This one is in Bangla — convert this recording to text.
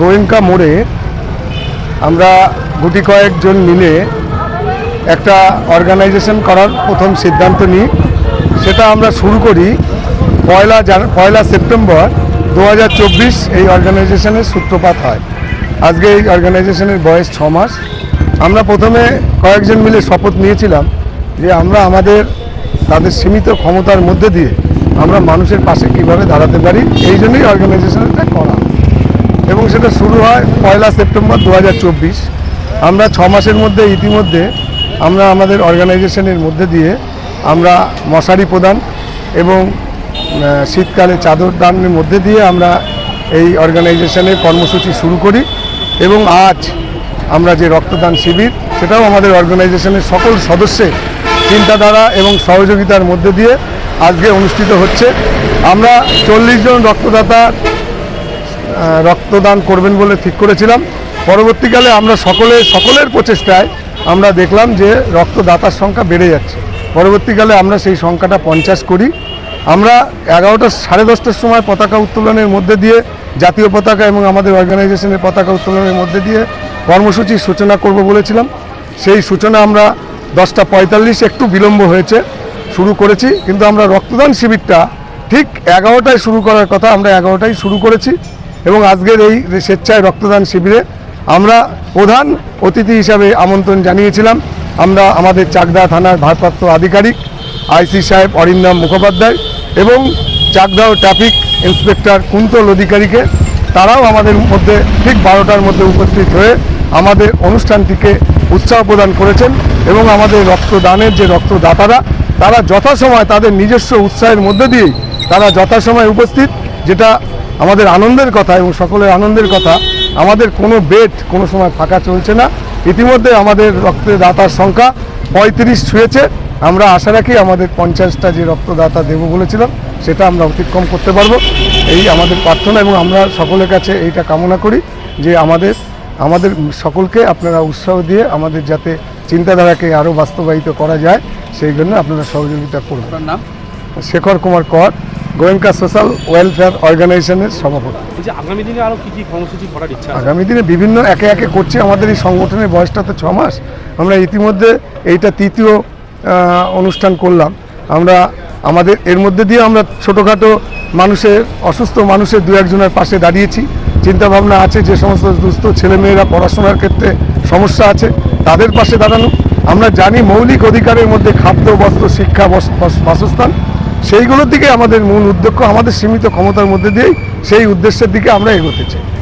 গোয়েঙ্কা মোড়ে আমরা গুটি কয়েকজন মিলে একটা অর্গানাইজেশন করার প্রথম সিদ্ধান্ত নিই। সেটা আমরা শুরু করি পয়লা পয়লা সেপ্টেম্বর দু হাজার চব্বিশ এই অর্গানাইজেশনের সূত্রপাত হয়। আজকে এই অর্গানাইজেশনের বয়স ছ মাস। আমরা প্রথমে কয়েকজন মিলে শপথ নিয়েছিলাম যে আমরা আমাদের, তাদের সীমিত ক্ষমতার মধ্যে দিয়ে আমরা মানুষের পাশে কীভাবে দাঁড়াতে পারি, এই জন্যই অর্গানাইজেশনটা করা। এবং সেটা শুরু হয় পয়লা সেপ্টেম্বর দু হাজার চব্বিশ। আমরা ছ মাসের মধ্যে ইতিমধ্যে আমরা আমাদের অর্গানাইজেশনের মধ্যে দিয়ে আমরা মশারি প্রদান এবং শীতকালে চাদর দানের মধ্যে দিয়ে আমরা এই অর্গানাইজেশনের কর্মসূচি শুরু করি এবং আজ আমরা যে রক্তদান শিবির সেটাও আমাদের অর্গানাইজেশনের সকল সদস্যের চিন্তাধারা এবং সহযোগিতার মধ্যে দিয়ে আজকে অনুষ্ঠিত হচ্ছে। আমরা চল্লিশ জন রক্তদাতার আহ, রক্তদান করবেন বলে ঠিক করেছিলাম। পরবর্তীকালে আমরা সকলে, সকলের প্রচেষ্টায় আমরা দেখলাম যে রক্তদাতার সংখ্যা বেড়ে যাচ্ছে। পরবর্তীকালে আমরা সেই সংখ্যাটা পঞ্চাশ করি। আমরা এগারোটা, সাড়ে দশটার সময় পতাকা উত্তোলনের মধ্যে দিয়ে, জাতীয় পতাকা এবং আমাদের অর্গানাইজেশনের পতাকা উত্তোলনের মধ্যে দিয়ে কর্মসূচির সূচনা করব বলেছিলাম। সেই সূচনা আমরা দশটা পঁয়তাল্লিশ একটু বিলম্ব হয়েছে, শুরু করেছি। কিন্তু আমরা রক্তদান শিবিরটা ঠিক এগারোটায় শুরু করার কথা আমরা এগারোটায় শুরু করেছি। এবং আজকের এই স্বেচ্ছায় রক্তদান শিবিরে আমরা প্রধান অতিথি হিসাবে আমন্ত্রণ জানিয়েছিলাম। আমরা আমাদের চাকদা থানার ভারপ্রাপ্ত আধিকারিক, আইসি সাহেব অরিন্দম মুখোপাধ্যায় এবং চাকদাও ট্রাফিক ইন্সপেক্টর কুন্তল অধিকারীকে, তারাও আমাদের মধ্যে ঠিক বারোটার মধ্যে উপস্থিত হয়ে আমাদের অনুষ্ঠানটিকে উৎসাহ প্রদান করেছেন এবং আমাদের রক্তদানের যে রক্তদাতারা, তারা যথাসময় তাদের নিজস্ব উৎসাহের মধ্যে দিয়েই তারা যথাসময় উপস্থিত, যেটা আমাদের আনন্দের কথা এবং সকলের আনন্দের কথা আমাদের কোনো বেড কোনো সময় ফাঁকা চলছে না। ইতিমধ্যে আমাদের রক্তদাতার সংখ্যা পঁয়ত্রিশ ছুঁয়েছে। আমরা আশা রাখি আমাদের পঞ্চাশটা যে রক্তদাতা দেবো বলেছিলাম সেটা আমরা অতিক্রম করতে পারব। এই আমাদের প্রার্থনা এবং আমরা সকলের কাছে এইটা কামনা করি যে আমাদের আমাদের সকলকে আপনারা উৎসাহ দিয়ে আমাদের যাতে চিন্তাধারাকে আরও বাস্তবায়িত করা যায় সেই জন্য আপনারা সহযোগিতা করবেন। শেখর কুমার কর। গোয়েঙ্কা সোশ্যাল ওয়েলফেয়ার অর্গানাইজেশনের সভাপতি। যে আগামী দিনে আরও কি কি কর্মসূচি করার ইচ্ছা আগামী দিনে বিভিন্ন একে একে করছি আমাদের এই সংগঠনের বয়সটা তো ছ মাস। আমরা ইতিমধ্যে এইটা তৃতীয় অনুষ্ঠান করলাম। আমরা আমাদের এর মধ্যে দিয়ে আমরা ছোটোখাটো মানুষের অসুস্থ মানুষের দু একজনের পাশে দাঁড়িয়েছি। চিন্তাভাবনা আছে যে সমস্ত দুস্থ ছেলেমেয়েরা পড়াশোনার ক্ষেত্রে সমস্যা আছে তাদের পাশে দাঁড়ানো। আমরা জানি মৌলিক অধিকারের মধ্যে খাদ্য বস্ত্র শিক্ষা বস- বস- বাসস্থান। সেইগুলোর দিকে আমাদের মূল উদ্দেশ্য আমাদের সীমিত ক্ষমতার মধ্যে দিয়েই সেই উদ্দেশ্যের দিকে আমরা এগোতে চাই।